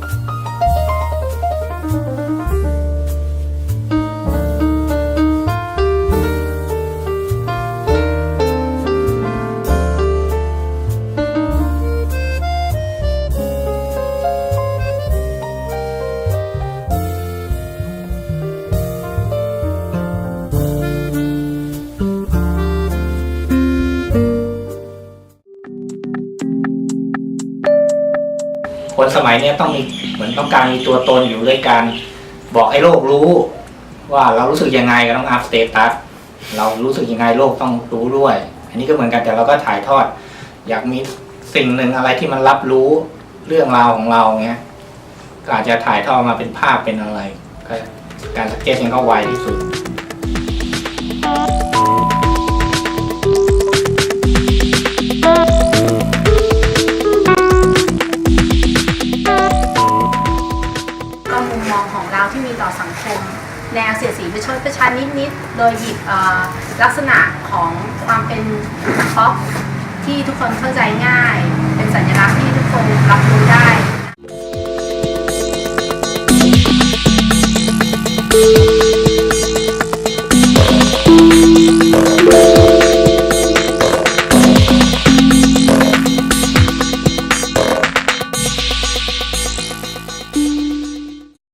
Bye. คนสมัยเนี้ยต้องมีเหมือนต้องการมีตัวตนอยู่ด้วยการบอกให้โลกรู้ ว่าเรารู้สึกยังไงก็ต้องอัพสเตตัสเรารู้สึกยังไงโลกต้องรู้ด้วย อันนี้ก็เหมือนกันแต่เราก็ถ่ายทอด อยากมีสิ่งหนึ่งอะไรที่มันรับรู้เรื่องราวของเราเงี้ยก็อาจจะถ่ายทอดมาเป็นภาพเป็นอะไรก็การสเก็ตยังก็ไวที่สุด มมองของเราที่มีต่อสังคม แนวเสียดสีประชดประชันนิดๆ โดยหยิบลักษณะของความเป็นป๊อปที่ทุกคนเข้าใจง่าย เป็นสัญลักษณ์ที่ทุกคนรับรู้ได้